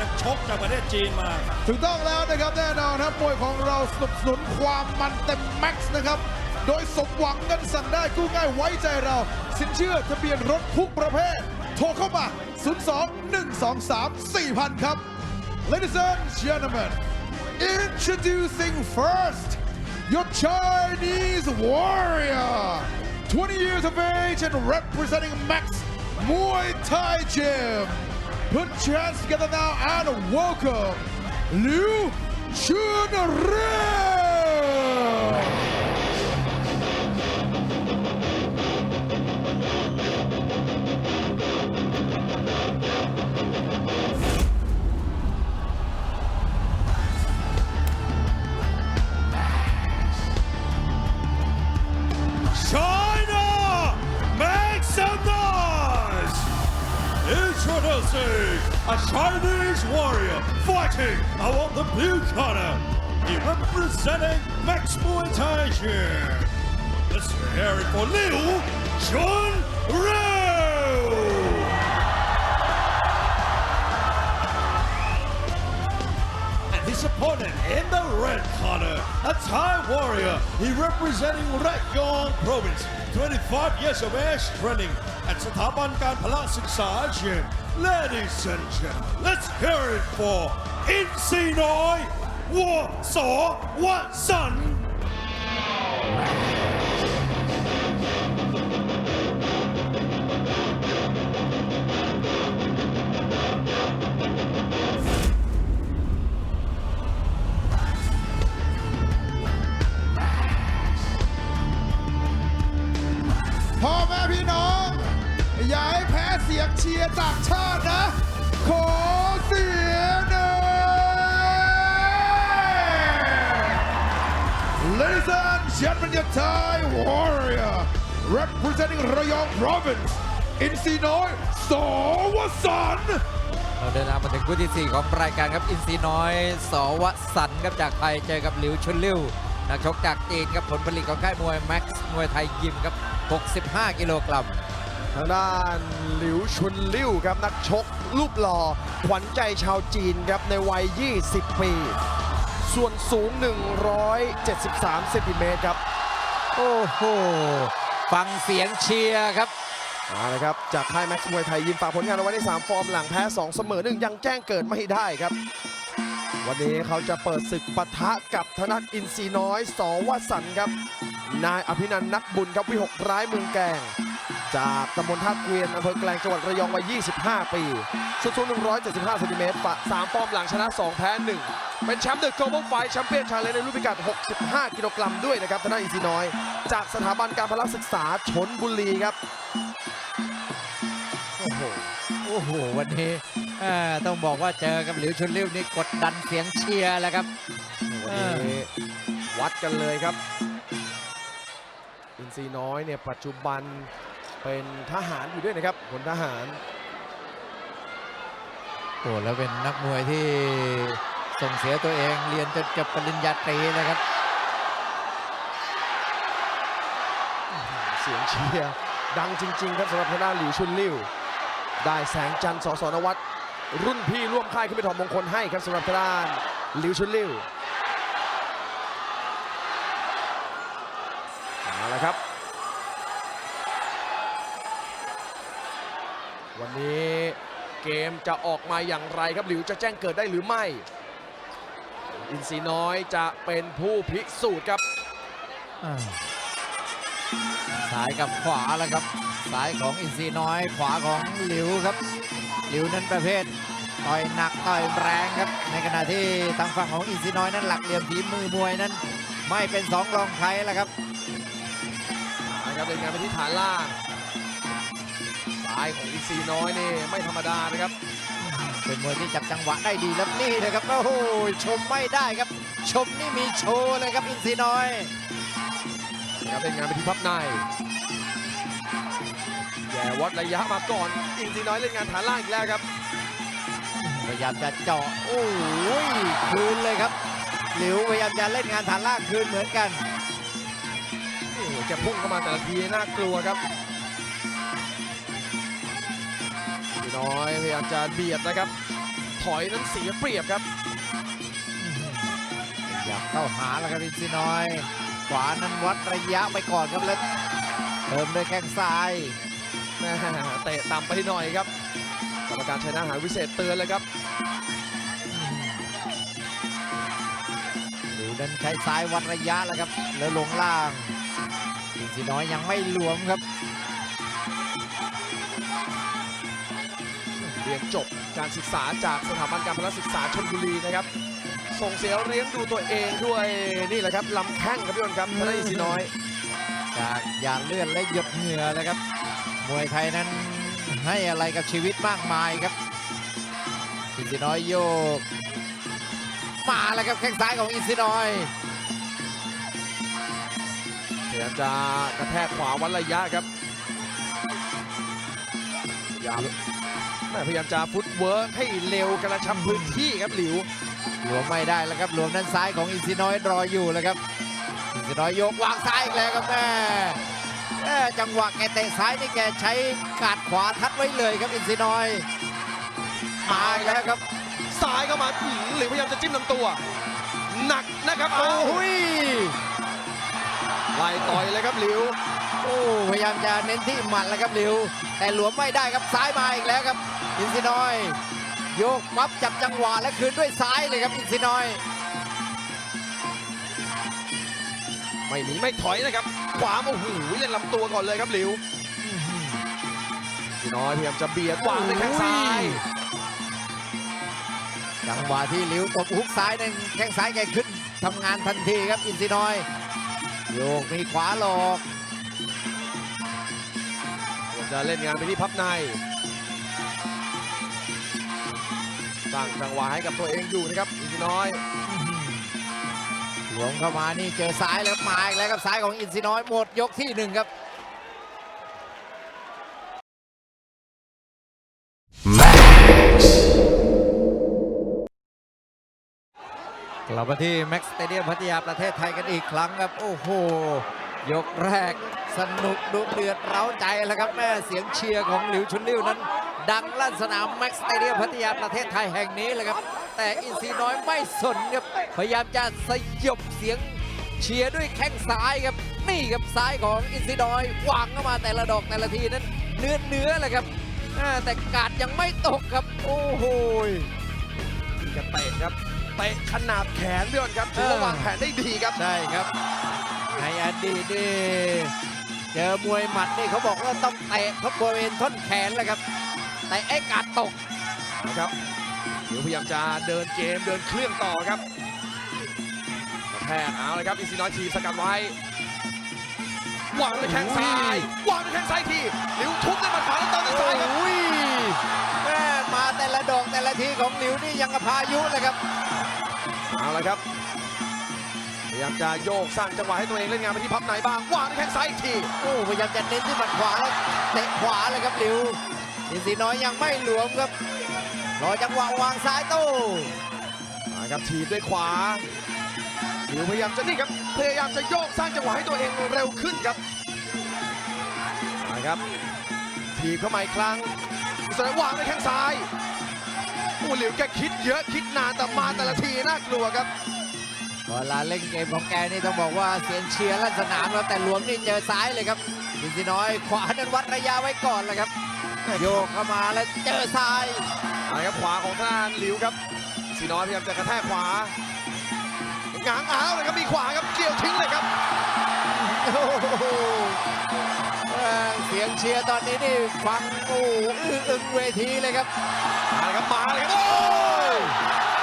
นักชกจากประเทศจีนมา ถูกต้องแล้วนะครับแน่นอนครับมวยของเราสนับสนุนความมันเต็มแม็กซ์นะครับ โดยสมหวังเงินสั่งได้กู้ง่ายไว้ใจเรา สินเชื่อทะเบียนรถทุกประเภท โทรเข้ามา 02 123 4000 ครับ Ladies and gentlemen introducing first your Chinese warrior 20 years of age and representing Max Muay Thai Gym Put your hands together now and welcome Liu Chunrin! China, A Chinese warrior fighting out the blue corner. He representing Max Muay Thai here. Let's hear it for Liu Chunrin! And his opponent in the red corner, a Thai warrior. He representing Rayong province, 25 years of age, training at สถาบันการพละศึกษาเชียง Ladies and gentlemen let's hear it for อินซีน้อยวัวสอวสัน representing Rayong province อินซีน้อยสวสันต์เราเดินทางมาถึงคู่ที่ 4 ของรายการครับ อินซีน้อย สวสันต์ครับจากไทยเจอกับหลิวชุนลิ่วนักชกจากจีนครับผลผลิตของค่ายมวยแม็กซ์มวยไทยยิมครับ 65 กิโลกรัมทางด้านหลิวชุนลิ่วครับนักชกรูปหล่อขวัญใจชาวจีนครับในวัย 20 ปี ส่วนสูง 173เซนติเมตรครับ โอ้โห ฟังเสียงเชียร์ครับมาเลยครับจากค่ายแม็กซ์มวยไทยยิมฝากผลงานเอาไว้ใน3ฟอร์มหลังแพ้2เสมอหนึ่งยังแจ้งเกิดไม่ได้ครับ วันนี้เขาจะเปิดศึกปะทะกับธนัทอินทรีน้อยสวสันต์ครับ นายอภินันท์นักบุญครับวิหกร้ายเมืองแกง จากตำบลท่าเกวียนอำเภอแกลงจังหวัดระยองวัย 25 ปีสูงสูง175เซนติเมตรปะ3ฟอร์มหลังชนะ 2 แพ้ 1 เป็นแชมป์เดอะ global fight แชมเปี้ยนชาเลนจ์ในรุ่นพิกัด 65 กิโลกรัมด้วยนะครับทางด้านอินทรีน้อย จากสถาบันการพละศึกษาชนบุรีครับ โอ้โห โอ้โห วันนี้เอ่อต้องบอกว่าเจอกับหลิวชุนลิ่วนี่กดดันเสียงเชียร์แล้วครับ วันนี้วัดกันเลยครับ อินซีน้อยเนี่ยปัจจุบัน เป็นทหารอยู่ด้วยนะครับพลทหารโอ้แล้วเป็นนักมวยที่ส่งเสียตัวเองเรียนจนจบปริญญาตรีเลยครับ เสียงเชียร์ดังจริง ๆ ครับสำหรับทางด้านหลิวชุนลิ่วได้แสงจันทร์สสนวัตรรุ่นพี่ร่วมค่ายขึ้นไปถอดมงคลให้ครับสำหรับทางด้านหลิวชุนลิ่วมาแล้วครับ วันนี้ เกมจะออกมาอย่างไรครับหลิวจะแจ้งเกิดได้หรือไม่ อินซีน้อยจะเป็นผู้พิสูจน์ครับอ่าซ้ายกับขวาแล้วครับซ้ายของอินซีน้อยขวาของหลิวครับ หลิวนั้นประเภทต่อยหนักต่อยแรงครับ ในขณะที่ทางฝั่งของอินซีน้อยนั้นหลักเหลี่ยมฝีมือมวยนั้น ไม่เป็นสองรองใครแล้วครับนะครับเล่นงานไปที่ฐานล่าง ซ้ายของอีซีน้อยนี่ไม่ธรรมดานะครับ เป็นมวยที่จับจังหวะได้ดีแล้วนี่นะครับโอ้โหชมไม่ได้ครับ ชมนี่มีโชว์เลยครับอินซีน้อยนะครับเล่นงานไปที่พับในแย่วัดระยะมาก่อนอินซีน้อยเล่นงานฐานล่างอีกแล้วครับพยายามจะเจาะโอ้ยคืนเลยครับ หลิวพยายามจะเล่นงานฐานล่างคืนเหมือนกันโอ้โหแกพุ่งเข้ามาแต่ละทีน่ากลัวครับ น้อยพยายามจะเบียดนะครับ ถอยนั้นเสียเปรียบครับ อยากเข้าหาแล้วครับอินซีน้อย ขวานั้นวัดระยะไปก่อนครับแล้วเติมด้วยแข้งซ้ายแม่เตะต่ำไปหน่อยครับกรรมการชัยนาทหาวิเศษเตือนเลยครับหลิวนั้นใช้ซ้ายวัดระยะแล้วครับ แล้วลงล่างอินซีน้อยยังไม่หลวมครับ เรียนจบการศึกษาจากสถาบันการพละศึกษาชลบุรีนะครับ ส่งเสียเลี้ยงดูตัวเองด้วยนี่แหละครับลำแข้งครับพี่อ้นครับทางด้านอินซีน้อย จากหยาดเลือดและหยดเหงื่อเลยครับ มวยไทยนั้นให้อะไรกับชีวิตมากมายครับอินซีน้อยโยก มาแล้วครับแข้งซ้ายของอินซีน้อยพยายามจะกระแทกขวาวัดระยะครับพยายามแม่ พยายามจะฟุตเวิร์กให้เร็วกระชับพื้นที่ครับหลิว หลวมไม่ได้แล้วครับหลวมด้านซ้ายของอินซีน้อยรออยู่แล้วครับอินซีน้อยโยกวางซ้ายอีกแล้วครับแม่แม่จังหวะแกเตะซ้ายนี่แกใช้กาดขวาทัดไว้เลยครับอินซีน้อยมาอีกแล้วครับซ้ายเข้ามาอื้อหือหลิวพยายามจะจิ้มลำตัว หนักนะครับโอ้เอายไล่ต่อยเลยครับหลิวโอ้พยายามจะเน้นที่หมัดแล้วครับหลิว แต่หลวมไม่ได้ครับซ้ายมาอีกแล้วครับ อินซีน้อยโยกปั๊บจับจังหวะและคืนด้วยซ้ายเลยครับอินซีน้อย ไม่หนีไม่ถอยนะครับขวาโอ้โหเล่นลำตัวก่อนเลยครับหลิวพี่น้อยพยายามจะเบียดวางด้วยแข้งซ้ายจังหวะที่หลิวตบฮุกซ้ายนั่นแข้งซ้ายแกขึ้นทำงานทันทีครับอินซีน้อย โยกมีขวาหลอกพยายามจะเล่นงานไปที่พับใน ร้างจังหวะให้กับตัวเองอยู่นะครับอินทรีน้อยหลวมเข้ามานี่เจอซ้ายแล้วมาอีกแล้วครับซ้ายของอินซีน้อยหมดยกที่หนึ่งครับกลับมาที่แม็กซ์สเตเดียมพัทยาประเทศไทยกันอีกครั้งครับ โอ้โห ยกแรกสนุกดุเดือดเร้าใจแล้วครับแม่เสียงเชียร์ของหลิวชุนลิ้วนั้น ดังลั่นสนามแม็กซ์สเตเดียมพัทยาประเทศไทยแห่งนี้เลยครับ แต่อินซีน้อยไม่สนครับ พยายามจะสยบเสียงเชียร์ด้วยแข้งซ้ายครับ นี่ครับซ้ายของอินซีน้อยวางเข้ามาแต่ละดอกแต่ละทีนั้น เนื้อเนื้อเลยครับอ่าแต่กาดยังไม่ตกครับ โอ้โหนี่ก็เตะครับเตะขนาดแขนพี่อ้นครับถือว่าเออวางแผนได้ดีครับใช่ครับในอดีตนี่เจอมวยหมัดนี่เขาบอกว่าต้องเตะเขาบริเวณท่อนแขนเลยครับ แต่ไอ้กาดตกนะครับเดี๋ยวพยายามจะเดินเกมเดินเครื่องต่อครับกระแทกเอาเลยครับอินซีน้อยทีบสกัดไว้วางด้วยแข้งซ้ายวางด้วยแข้งซ้ายทีหลิวทุบด้วยหมัดขวาแล้วเติมด้วยซ้ายครับโอ้ยแม่มาแต่ละดอกแต่ละทีของหลิวนี่ยังกับพายุเลยครับเอาละครับพยายามจะโยกสร้างจังหวะให้ตัวเองเล่นงานไปที่พับในบ้างวางด้วยแข้งซ้ายอีกทีโอ้พยายามจะเน้นที่หมัดขวาแล้วเตะขวาเลยครับหลิว อินสีน้อยยังไม่หลวมครับ รอจังหวะวางซ้ายโต้มาครับทีบด้วยขวาหลิวพยายามจะนี่ครับ พยายามจะโยกสร้างจังหวะให้ตัวเองเร็วขึ้นครับมาครับ ทีบเข้ามาอีกครั้งอิสระวางด้วยแข้งซ้ายโอ้หลิวแกคิดเยอะคิดนานแต่มาแต่ละทีน่ากลัวครับเวลาเล่นเกมของแกนี่ต้องบอกว่าเสียงเชียร์ลั่นสนามแล้วแต่หลวมนี่เจอซ้ายเลยครับอินสีน้อยขวานั้นวัดระยะไว้ก่อนเลยครับ โยกเข้ามาแล้วเจอซ้ายมาครับขวาของทางด้านหลิวครับสีน้อยพยายามจะกระแทกขวาหงางอ้าวเลยครับมีขวาครับเกี่ยวทิ้งเลยครับโอ้โหเอ่อเสียงเชียร์ตอนนี้นี่ฟังโอ้อื้ออึงเวทีเลยครับมาเลยครับมาเลยครับโอ้ย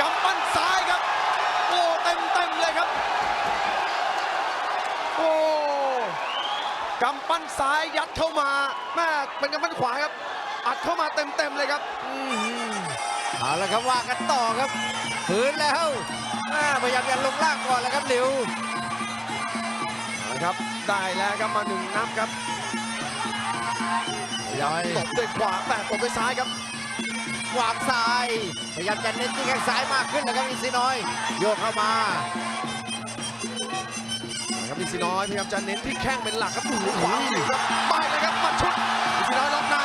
กำปั้นซ้ายครับโอ้เต็มเต็มเลยครับโอ้กำปั้นซ้ายยัดเข้ามาแม่เป็นกำปั้นขวาครับ อัดเข้ามาเต็มเต็มเลยครับอื้อหือเอาละครับว่ากันต่อครับฝืนแล้วอ่าพยายามจะลงล่างก่อนแล้วครับหลิวเอาละครับได้แล้วครับมาหนึ่งนับครับพยายามตบด้วยขวาแต่ตบด้วยซ้ายครับวางซ้ายพยายามจะเน้นที่แข้งซ้ายมากขึ้นแล้วครับอินซีน้อย โยกเข้ามานะครับอินซีน้อยพยายามจะเน้นที่แข้งเป็นหลักครับดูขวาครับไปเลยครับมาชุดอิ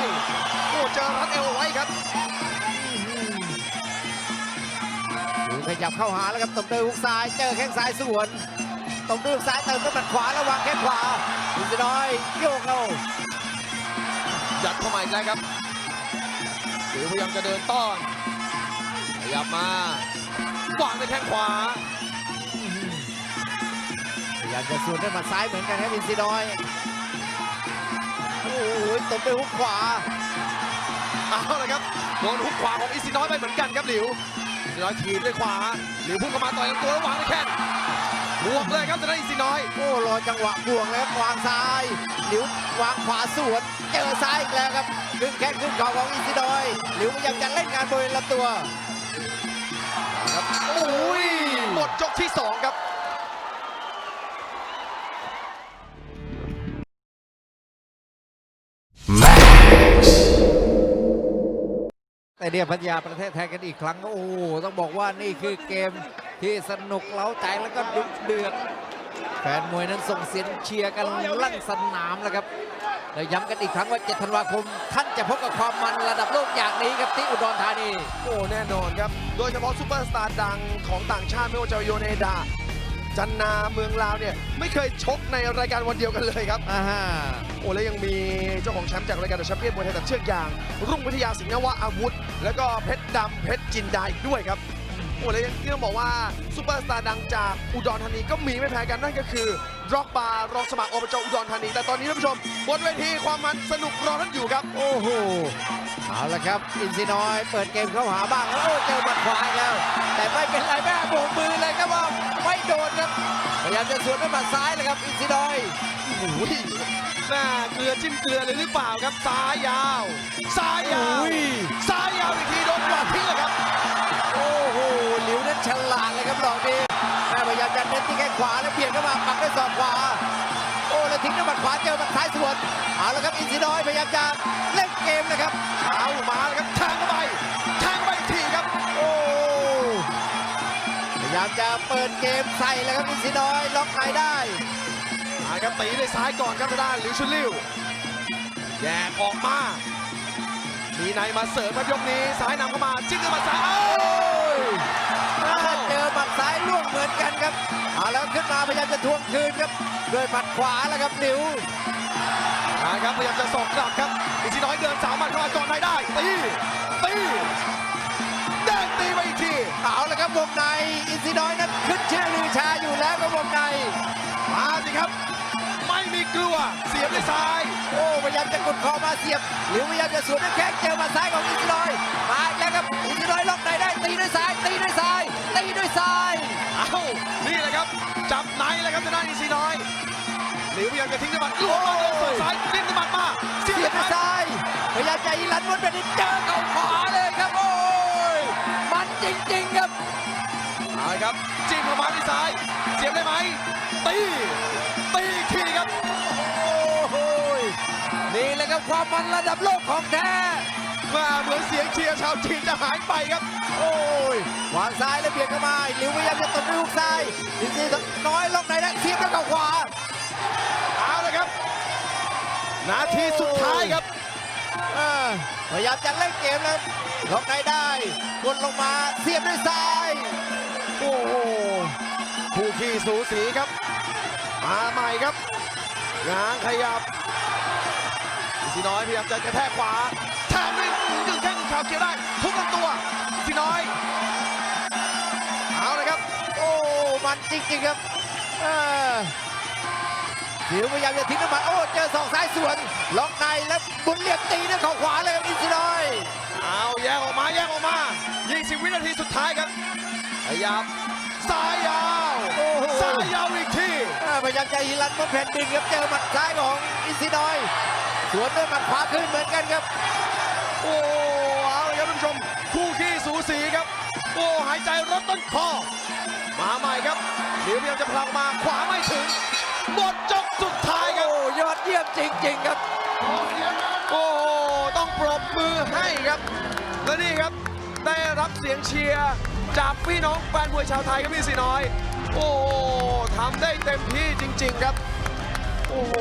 นซีน้อยล็อกในโอ้เจอรัดเอวเอาไว้ครับดูขยับเข้าหาแล้วครับตบด้วยฮุกซ้ายเจอแข้งซ้ายสวนตบด้วยฮุกซ้ายเติมด้วยหมัดขวาแล้ววางแข้งขวาอินซีน้อยโยกเข้ายัดเข้ามาอีกแล้วครับหรือพยายามจะเดินต้อนขยับมาวางด้วยแข้งขวาพยายามจะสวนด้วยหมัดซ้ายเหมือนกันครับอินซีน้อย โอ้โหตบด้วยฮุกขวาเอาละครับโดนหุกขวาของอินซีน้อยไปเหมือนกันครับหลิวอินซีน้อยถีบด้วยขวาหลิวพุ่งเข้ามาต่อยลำตัวแล้ววางด้วยแข้งบวกเลยครับจะได้อินซีน้อย โอ้รอจังหวะบวกแล้วครับวางซ้ายหลิววางขวาสวนเจอซ้ายอีกแล้วครับดึงแข้งขึ้นเข่าของอินซีน้อยหลิวพยายามจะเล่นงานบริเวณลำตัวครับโอ้ยหมดยกที่สองครับ แต่เดียพัทยาประเทศไทยกันอีกครั้ง โอ้โหต้องบอกว่านี่คือเกมที่สนุกเล้าใจแล้วก็ดุเดือดแฟนมวยนั้นส่งเสียงเชียร์กันลั่นสนามแล้วครับแล้วย้ำกันอีกครั้งว่า 7 ธันวาคม ท่านจะพบกับความมันระดับโลกอย่างนี้ครับที่อุดรธานี โอ้แน่นอนครับ โดยเฉพาะซูเปอร์สตาร์ดังของต่างชาติไม่ว่าจะโยเนดา จันนาเมืองลาวเนี่ยไม่เคยชกในรายการวันเดียวกันเลยครับอ่าฮะโอ้แล้วยังมีเจ้าของแชมป์จากรายการเดอะแชมเปี้ยนมวยไทยตัดเชือกยาง รุ่งวิทยาสิงห์นวะอาวุธ แล้วก็เพชรดำเพชรจินดาอีกด้วยครับโอ้แล้วยังที่ต้องบอกว่าซูเปอร์สตาร์ดังจากอุดรธานีก็มีไม่แพ้กันนั่นก็คือร็อกบาร์รองสมัครอบจอุดรธานี แต่ตอนนี้ท่านผู้ชมบนเวทีความมันสนุกรอท่านอยู่ครับ โอ้โหเอาละครับอินซีน้อย เปิดเกมเข้าหาบ้างแล้วโอ้เจอหมัดขวาอีกแล้ว แต่ไม่เป็นไร พยายามจะสวนด้วยหมัดซ้ายเลยครับอินซีน้อยโอ้ยแม่เกลือจิ้มเกลือเลยหรือเปล่าครับซ้ายยาวซ้ายยาวอุ้ยซ้ายยาวอีกทีโดนกวาดทิ้งเลยครับ โอ้โหหลิวนั้นฉลาดเลยครับดอกนี้แม่พยายามจะเน้นที่แข้งขวาแล้วเบียดเข้ามาปักด้วยศอกขวา โอ้แล้วทิ้งด้วยหมัดขวาเจอหมัดซ้ายสวนเอาละครับอินซีน้อยพยายามจะเล่นเกมนะครับเอามาแล้วครับแทงเข้าไปายามจะเปิดเกมใส่เลยครับอินซีน้อยล็อกในได้มาครับตีด้วยซ้ายก่อนครับทางด้านหลิวชุนลิวแยกออกมา มีในมาเสริมครับยกนี้ซ้ายนำเข้ามาจิ้มด้วยหมาซ้ายเอ้ยถ้าเจอหมัดซ้ายล่วงเหมือนกันครับเอาแล้วขึ้นมาพยายามจะทวงคืนครับด้วยหมัดขวาแล้วครับหลิวมาครับพยายามจะสอกกลับครับอินซีน้อยเดินสามหมัดเข้ามาก่อนในได้ตีตีแดงตีไปอีก ทีเอาละครับวงในอินซีน้อยนั้นขึ้นชื่อลือชาอยู่แล้วครับวงในมาสิครับ ไม่มีกลัวเสียบด้วยซ้าย โอ้พยายามจะกดคอมาเสียบหลิวพยายามจะสวนด้วยแข้งเจอหมัดซ้ายของอินซีน้อยมาอีกแล้วครับอินซีน้อยล็อกในได้ตีด้วยซ้ายตีด้วยซ้ายตีด้วยซ้ายเอ้านี่แหละครับ จับในเลยครับทางด้านอินซีน้อยหลิวพยายามจะทิ้งด้วยหมัดลวงมาเดินสวนซ้ายทิ้งด้วยหมัดมาเสียบเสียด้บวยด้วยซ้ายซ้ายพยายามจะอีลันวนไปนิดเจอเข่าขวาเลยครับโอ้ยมัน จริงๆครับเอาละครับจิ้มเข้ามาที่ซ้าย เสียบได้ไหมตีตีอีกทีครับโอ้โหยนี่แหละครับความมันระดับโลกของแท้มาเหมือนเสียงเชียร์ชาวจีนจะหายไปครับ โอ้ยวางซ้ายแล้วเบียดเข้ามาหลิวพยายามจะตบด้วยฮุกซ้ายอินซีน้อยล็อกในแล้วเสียบด้วยเข่าขวาเอาละครับ นาทีสุดท้ายครับเออพยายามจะเล่นเกมแล้ว ล็อกในได้กดลงมาเสียบด้วยซ้ายโอ้โหคู่ขี้สูสีครับ มาใหม่ครับง้างขยับอินซีน้อยพยายามจะกระแทกขวาแทงด้วยกึ่งแข้งกึ่งขาเกี่ยวได้ทุกลำตัวอินซีน้อยเอาเลยครับ โอ้มันจริงๆครับเออหลิวพยายามจะทิ้งน้ำมันโอ้เจอศอกซ้ายสวนล็อกในแล้วบุญเรียกตีด้วยข่าขวาเลยครับอินซีน้อย เอาแยกออกมาแยกออกมา 20 วินาทีสุดท้ายครับขยับซ้ายยาวโอ้โหซ้ายยาวอีกทีเออพยายามจะฮิลันบนแผ่นดินครับเจอหมัดซ้ายของอินซีน้อย สวนด้วยหมัดขวาขึ้นเหมือนกันครับ โอ้เอาเลยครับท่านผู้ชม คู่ขี้สูสีครับ โอ้หายใจรถต้นคอ มาใหม่ครับเดี๋ยวพยายามจะพลังมาขวาไม่ถึง หมดจบสุดท้ายครับ โอ้ยอดเยี่ยมจริง ๆ ครับโอ้ต้อง ปรบมือให้ครับ และนี่ครับได้รับเสียงเชียร์จากพี่น้องแฟนมวยชาวไทยครับพี่สีน้อย โอ้โหทำได้เต็มที่จริง ๆครับ โอ้โห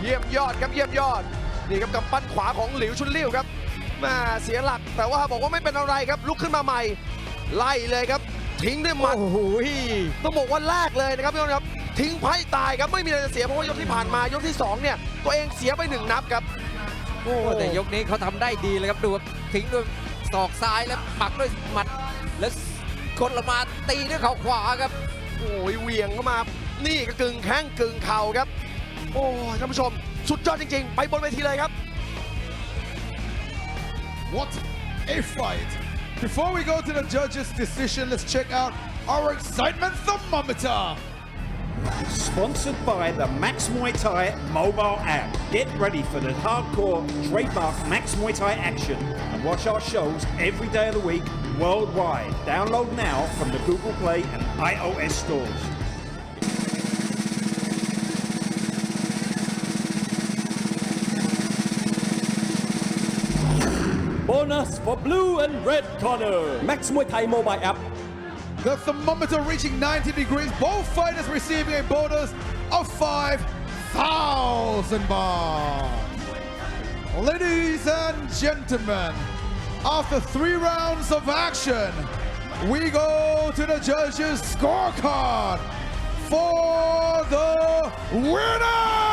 เยี่ยมยอดครับเยี่ยมยอด นี่ครับกำปั้นขวาของหลิวชุนลิ่วครับมาเสียหลักแต่ว่าบอกว่าไม่เป็นอะไรครับ ลุกขึ้นมาใหม่ ไล่เลยครับ ทิ้งด้วยหมัดโอ้โหต้องบอกว่าแรกเลยนะครับพี่น้องครับทิ้งไพ่ตายครับไม่มีอะไรจะเสียเพราะว่ายกที่ผ่านมายกที่สองเนี่ยตัวเองเสียไปหนึ่งนับครับ โอ้โอ้แต่ยกนี้เขาทำได้ดีเลยครับดูครับทิ้งด้วยศอกซ้ายแล้วปักด้วยหมัดแล้วกดลงมาตีด้วยเข่าขวาครับโอ้ยเหวียงเข้ามา นี่ก็กึ่งแข้งกึ่งเข่าครับ โอ้ยท่านผู้ชม สุดยอดจริง ๆ ไปบนเวทีเลยครับ What a fight! Before we go to the judges' decision, let's check out our excitement thermometer. Sponsored by the Max Muay Thai mobile app. Get ready for the hardcore trademark Max Muay Thai action and watch our shows every day of the week worldwide. Download now from the Google Play and iOS stores. Bonus for blue and red corner. Max Muay Thai mobile app. The thermometer reaching 90 degrees. Both fighters receiving a bonus of 5,000 baht. Ladies and gentlemen, after three rounds of action, we go to the judges' scorecard for the winner!